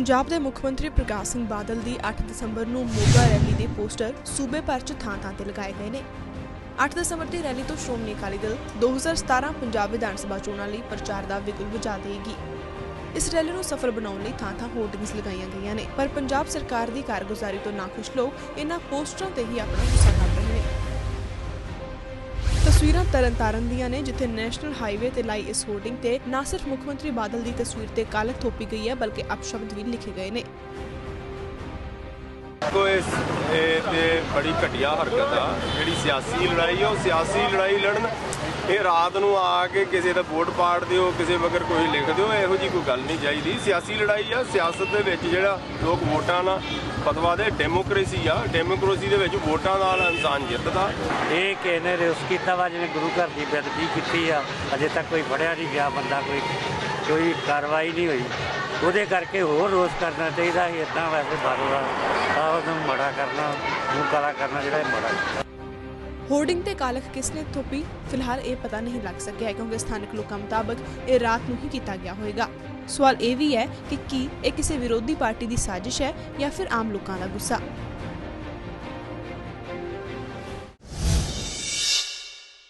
ਪੰਜਾਬ ਦੇ ਮੁੱਖ ਮੰਤਰੀ ਪ੍ਰਕਾਸ਼ ਸਿੰਘ ਬਾਦਲ ਦੀ 8 ਦਸੰਬਰ ਨੂੰ ਮੋਗਾ ਰੈਲੀ ਦੇ ਪੋਸਟਰ ਸੂਬੇ ਭਰ 'ਚ ਥਾਂ-ਥਾਂ ਤੇ ਲਗਾਏ ਗਏ ਨੇ। 8 ਦਸੰਬਰ ਦੀ ਰੈਲੀ ਤੋਂ ਸ਼੍ਰੋਮਣੀ ਅਕਾਲੀ ਦਲ 2017 ਪੰਜਾਬ ਵਿਧਾਨ ਸਭਾ ਚੋਣਾਂ ਲਈ ਪ੍ਰਚਾਰ ਦਾ ਵਿਗਲ ਵਜਾ ਦੇਗੀ ਇਸ ਰੈਲੀ ਨੂੰ ਸਫਲ ਬਣਾਉਣ ਲਈ ਥਾਂ-ਥਾਂ ਹੋਰਡਿੰਗਸ ਲਗਾਈਆਂ ਗਈਆਂ ਨੇ, ਪਰ ਪੰਜਾਬ ਸਰਕਾਰ ਦੀ ਕਾਰਗੁਜ਼ਾਰੀ ਤੋਂ ਨਾਖੁਸ਼ ਲੋਕ ਇਹਨਾਂ ਪੋਸਟਰਾਂ ਤੇ ਹੀ ਆਪਣਾ ਗੁੱਸਾ ਕੱਢ ਰਹੇ ਨੇ। ਤਸਵੀਰਾਂ ਤਰਨਤਾਰਨ ਦੀਆਂ ਨੇ, ਜਿੱਥੇ ਨੈਸ਼ਨਲ ਹਾਈਵੇ ਤੇ ਲਾਈ ਇਸ ਹੋਰਡਿੰਗ ਤੇ ਨਾ ਸਿਰਫ ਮੁੱਖ ਮੰਤਰੀ ਬਾਦਲ ਦੀ ਤਸਵੀਰ ਤੇ ਕਾਲਕ ਥੋਪੀ ਗਈ ਹੈ, ਬਲਕਿ ਅਪਸ਼ਬਦ ਵੀ ਲਿਖੇ ਗਏ ਨੇ। ਕੋ ਇਸ, ਇਹ ਤੇ ਬੜੀ ਘਟੀਆ ਹਰਕਤ ਆ। ਜਿਹੜੀ ਸਿਆਸੀ ਲੜਾਈ ਆ, ਉਹ ਸਿਆਸੀ ਲੜਾਈ ਲੜਨ। ਇਹ ਰਾਤ ਨੂੰ ਆ ਕੇ ਕਿਸੇ ਦਾ ਵੋਟ ਪਾੜ ਦਿਓ, ਕਿਸੇ ਵਗਰ ਕੋਈ ਲਿਖ ਦਿਓ, ਇਹੋ ਜੀ ਕੋਈ ਗੱਲ ਨਹੀਂ ਚਾਹੀਦੀ। ਸਿਆਸੀ ਲੜਾਈ ਆ, ਸਿਆਸਤ ਦੇ ਵਿੱਚ ਜਿਹੜਾ ਲੋਕ ਵੋਟਾਂ ਨਾਲ ਫਤਵਾ ਦੇ, ਡੈਮੋਕ੍ਰੇਸੀ ਆ। ਡੈਮੋਕ੍ਰੇਸੀ ਦੇ ਵਿੱਚ ਵੋਟਾਂ ਨਾਲ ਇਨਸਾਨ ਜਿੱਤਦਾ। ਇਹ ਕਿਸੇ ਨੇ ਕੀਤਾ ਵਾ, ਜਿਵੇਂ ਗੁਰੂ ਘਰ ਦੀ ਬੇਦਬੀ ਕੀਤੀ ਆ। ਅਜੇ ਤੱਕ ਕੋਈ ਫੜਿਆ ਨਹੀਂ ਗਿਆ, ਬੰਦਾ ਕੋਈ ਕੋਈ ਕਾਰਵਾਈ ਨਹੀਂ ਹੋਈ। ਉਹਦੇ ਕਰਕੇ ਹੋਰ ਰੋਸ ਕਰਨਾ ਚਾਹੀਦਾ ਸੀ। ਇਦਾਂ ਵੈਸੇ ਬਾਰੋ ਆ ਉਹਨੂੰ ਮੜਾ ਕਰਨਾ ਮੂੰਹ ਕਾਲਾ ਕਰਨਾ ਜਿਹੜਾ ਇਹ ਹੋਰਡਿੰਗ ਤੇ ਕਾਲਖ ਕਿਸ ਨੇ ਥੋਪੀ? ਫਿਲਹਾਲ ਇਹ ਪਤਾ ਨਹੀਂ ਲੱਗ ਸਕਿਆ ਕਿਉਂਕਿ ਸਥਾਨਕ ਲੋਕਾਂ ਮੁਤਾਬਕ ਇਹ ਰਾਤ ਨੂੰ ਹੀ ਕੀਤਾ ਗਿਆ ਹੋਵੇਗਾ ਸਵਾਲ ਇਹ ਵੀ ਹੈ ਕਿ ਕੀ ਇਹ ਕਿਸੇ ਵਿਰੋਧੀ ਪਾਰਟੀ ਦੀ ਸਾਜ਼ਿਸ਼ ਹੈ ਜਾਂ ਫਿਰ ਆਮ ਲੋਕਾਂ ਦਾ ਗੁੱਸਾ?